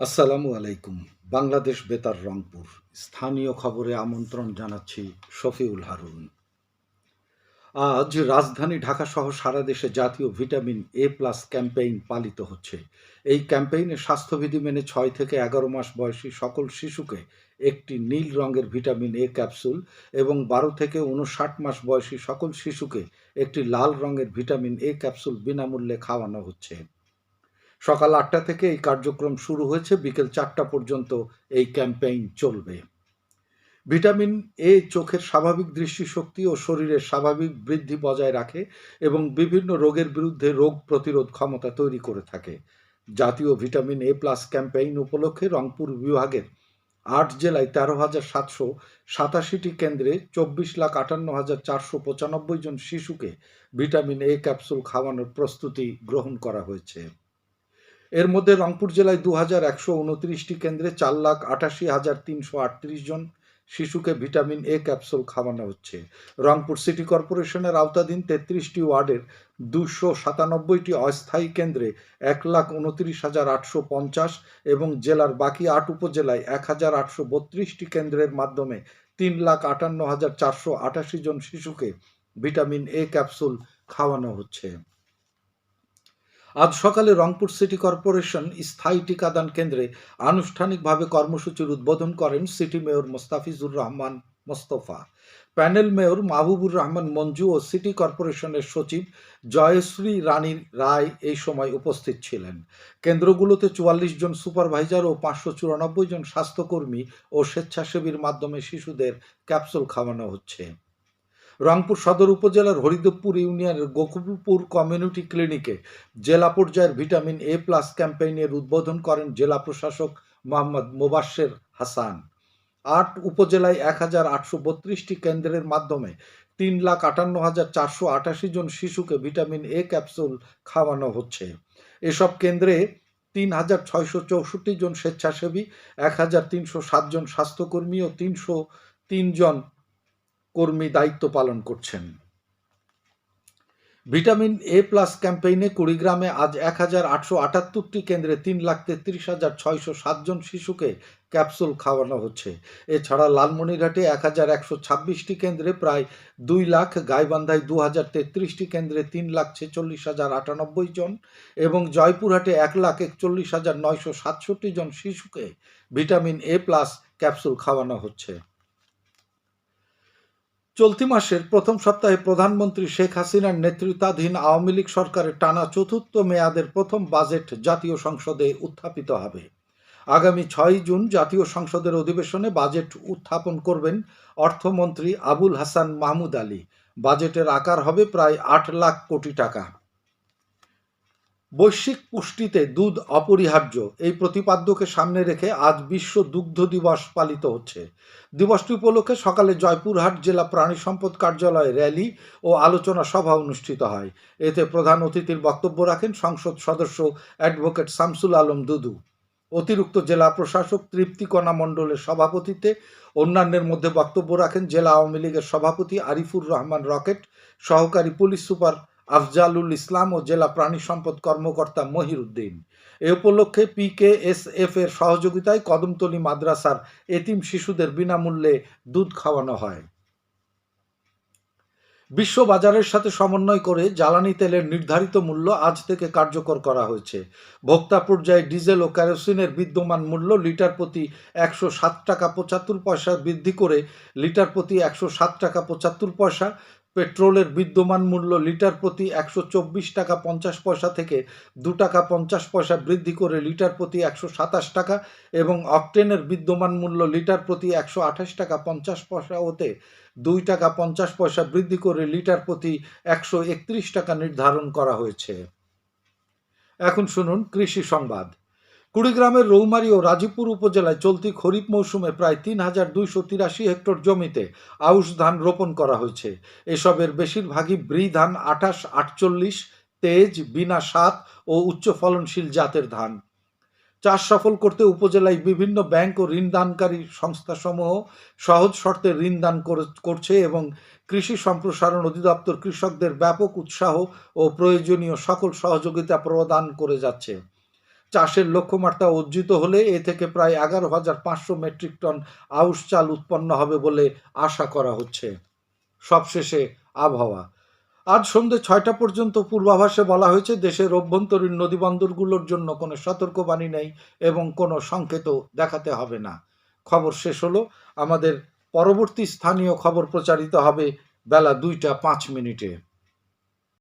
আসসালামু আলাইকুম। বাংলাদেশ বেতার রংপুর। স্থানীয় খবরে আমন্ত্রণ জানাচ্ছি শফিউল হারুন। আজ রাজধানী ঢাকা সহ সারা দেশে জাতীয় ভিটামিন এ প্লাস ক্যাম্পেইন পালিত হচ্ছে। এই ক্যাম্পেইনে স্বাস্থ্যবিধি মেনে ছয় থেকে এগারো মাস বয়সী সকল শিশুকে একটি নীল রঙের ভিটামিন এ ক্যাপসুল এবং বারো থেকে উনষাট মাস বয়সী সকল শিশুকে একটি লাল রঙের ভিটামিন এ ক্যাপসুল বিনামূল্যে খাওয়ানো হচ্ছে। সকাল আটটা থেকে এই কার্যক্রম শুরু হয়েছে। বিকেল চারটা পর্যন্ত এই ক্যাম্পেইন চলবে। ভিটামিন এ চোখের স্বাভাবিক দৃষ্টিশক্তি ও শরীরের স্বাভাবিক বৃদ্ধি বজায় রাখে এবং বিভিন্ন রোগের বিরুদ্ধে রোগ প্রতিরোধ ক্ষমতা তৈরি করে থাকে। জাতীয় ভিটামিন এ প্লাস ক্যাম্পেইন উপলক্ষে রংপুর বিভাগের আট জেলায় তেরো হাজার সাতশো সাতাশিটি কেন্দ্রে চব্বিশ লাখ আটান্ন হাজার চারশো পঁচানব্বই জন শিশুকে ভিটামিন এ ক্যাপসুল খাওয়ানোর প্রস্তুতি গ্রহণ করা হয়েছে। এর মধ্যে রংপুর জেলায় দু হাজার একশো উনত্রিশটি কেন্দ্রে চার লাখ আটাশি হাজার তিনশো আটত্রিশ জন শিশুকে ভিটামিন এ ক্যাপসুল খাওয়ানো হচ্ছে। রংপুর সিটি কর্পোরেশনের আওতাধীন তেত্রিশটি ওয়ার্ডের দুশো সাতানব্বইটি অস্থায়ী কেন্দ্রে এক লাখ উনত্রিশ হাজার আটশো পঞ্চাশ এবং জেলার বাকি আট উপজেলায় এক হাজার আটশো বত্রিশটি কেন্দ্রের মাধ্যমে তিন লাখ আটান্ন হাজার চারশো আটাশি জন শিশুকে ভিটামিন এ ক্যাপসুল খাওয়ানো হচ্ছে। আজ সকালে রংপুর সিটি কর্পোরেশন স্থায়ী টিকাদান কেন্দ্রে আনুষ্ঠানিকভাবে কর্মসূচির উদ্বোধন করেন city mayor Mostafizur Rahman Mostafa. Panel mayor Mahbubur Rahman Manju ও সিটি কর্পোরেশনের সচিব জয়শ্রী রানী রায় এই সময় উপস্থিত ছিলেন। কেন্দ্রগুলোতে চুয়াল্লিশ জন সুপারভাইজার ও পাঁচশো চুরানব্বই জন স্বাস্থ্যকর্মী ও স্বেচ্ছাসেবীর মাধ্যমে শিশুদের ক্যাপসুল খাওয়ানো হচ্ছে। রংপুর সদর উপজেলার হরিদেবপুর ইউনিয়নের গোকুলপুর কমিউনিটি ক্লিনিকে জেলা পর্যায়ের ভিটামিন এ প্লাস ক্যাম্পেইনের উদ্বোধন করেন জেলা প্রশাসক মোহাম্মদ মোবাশ্বের হাসান। আট উপজেলায় এক হাজার আটশো বত্রিশটি কেন্দ্রের মাধ্যমে তিন লাখ আটান্ন হাজার চারশো আটাশি জন শিশুকে ভিটামিন এ ক্যাপসুল খাওয়ানো হচ্ছে। এসব কেন্দ্রে তিন হাজার ছয়শো চৌষট্টি জন স্বেচ্ছাসেবী, এক হাজার তিনশো সাতজন স্বাস্থ্যকর্মী ও তিনশো তিনজন কর্মী দায়িত্ব পালন করছেন। ভিটামিন এ প্লাস ক্যাম্পেইনে কুড়িগ্রামে আজ এক হাজার আটশো আটাত্তরটি কেন্দ্রে তিন লাখ তেত্রিশ হাজার ছয়শো সাতজন শিশুকে ক্যাপসুল খাওয়ানো হচ্ছে। এছাড়া লালমনিরহাটে এক হাজার একশো ছাব্বিশটি কেন্দ্রে প্রায় দুই লাখ, গাইবান্ধায় দু হাজার তেত্রিশটি কেন্দ্রে তিন লাখ ছেচল্লিশ হাজার আটানব্বই জন এবং জয়পুরহাটে এক লাখ একচল্লিশ হাজার নয়শো সাতষট্টি জন শিশুকে ভিটামিন এ প্লাস ক্যাপসুল খাওয়ানো হচ্ছে। চলতি মাসের প্রথম সপ্তাহে প্রধানমন্ত্রী শেখ হাসিনার নেতৃত্বাধীন আওয়ামী লীগ সরকারের টানা চতুর্থ মেয়াদের প্রথম বাজেট জাতীয় সংসদে উত্থাপিত হবে। আগামী ছয় জুন জাতীয় সংসদের অধিবেশনে বাজেট উত্থাপন করবেন অর্থমন্ত্রী আবুল হাসান মাহমুদ আলী। বাজেটের আকার হবে প্রায় আট লাখ কোটি টাকা। বৈশ্বিক পুষ্টিতে দুধ অপরিহার্য। এই প্রতিপাদ্যকে সামনে রেখে আজ বিশ্ব দুগ্ধ দিবস পালিত হচ্ছে। দিবসটি উপলক্ষে সকালে জয়পুরহাট জেলা প্রাণী সম্পদ কার্যালয়ে র্যালি ও আলোচনা সভা অনুষ্ঠিত হয়। এতে প্রধান অতিথির বক্তব্য রাখেন সংসদ সদস্য অ্যাডভোকেট শামসুল আলম দুদু। অতিরিক্ত জেলা প্রশাসক তৃপ্তিকণা মণ্ডলের সভাপতিত্বে অন্যান্যের মধ্যে বক্তব্য রাখেন জেলা আওয়ামী লীগের সভাপতি আরিফুর রহমান রকেট, সহকারী পুলিশ সুপার আফজালুল ইসলাম ও জেলা প্রাণী সম্পদ কর্মকর্তা মহির উদ্দিন এ উপলক্ষে পিকেএসএফ এর সহযোগিতায় কদমতলী মাদ্রাসার এতিম শিশুদের বিনামূল্যে দুধ খাওয়ানো হয়। বিশ্ব বাজারের সাথে সমন্বয় করে জ্বালানি তেলের নির্ধারিত মূল্য আজ থেকে কার্যকর করা হয়েছে। ভোক্তা পর্যায়ে ডিজেল ও ক্যারোসিনের বিদ্যমান মূল্য লিটার প্রতি একশো সাত টাকা পঁচাত্তর পয়সা বৃদ্ধি করে লিটার প্রতি একশো সাত টাকা পঁচাত্তর পয়সা পেট্রোলের বিদ্যমান মূল্য লিটার প্রতি একশো চব্বিশ টাকা পঞ্চাশ পয়সা থেকে দু টাকা পঞ্চাশ পয়সা বৃদ্ধি করে লিটার প্রতি একশো সাতাশ টাকা এবং অকটেনের বিদ্যমান মূল্য লিটার প্রতি একশো আঠাশ টাকা পঞ্চাশ পয়সা হতে দুই টাকা পঞ্চাশ পয়সা বৃদ্ধি করে লিটার প্রতি একশো একত্রিশ টাকা নির্ধারণ করা হয়েছে। এখন শুনুন কৃষি সংবাদ। কুড়িগ্রামের রৌমারী ও রাজীবপুর উপজেলায় চলতি খরিফ মৌসুমে প্রায় তিন হাজার দুইশো তিরাশি হেক্টর জমিতে আউশ ধান রোপণ করা হয়েছে। এসবের বেশিরভাগই ব্রি ধান, আঠাশ, আটচল্লিশ, তেজ, বিনা সাত ও উচ্চ ফলনশীল জাতের ধান। চাষ সফল করতে উপজেলায় বিভিন্ন ব্যাংক ও ঋণদানকারী সংস্থাসমূহ সহজ শর্তে ঋণ দান করছে এবং কৃষি সম্প্রসারণ অধিদপ্তর কৃষকদের ব্যাপক উৎসাহ ও প্রয়োজনীয় সকল সহযোগিতা প্রদান করে যাচ্ছে। চাষের লক্ষ্যমাত্রা অর্জিত হলে এ থেকে প্রায় এগারো হাজার পাঁচশো মেট্রিক টন আউশ চাল উৎপন্ন হবে বলে আশা করা হচ্ছে। সবশেষে আবহাওয়া। আজ সন্ধ্যে ছয়টা পর্যন্ত পূর্বাভাসে বলা হয়েছে, দেশের অভ্যন্তরীণ নদীবন্দরগুলোর জন্য কোনো সতর্কবাণী নেই এবং কোনো সংকেতও দেখাতে হবে না। খবর শেষ হলো, আমাদের পরবর্তী স্থানীয় খবর প্রচারিত হবে বেলা দুইটা পাঁচ মিনিটে।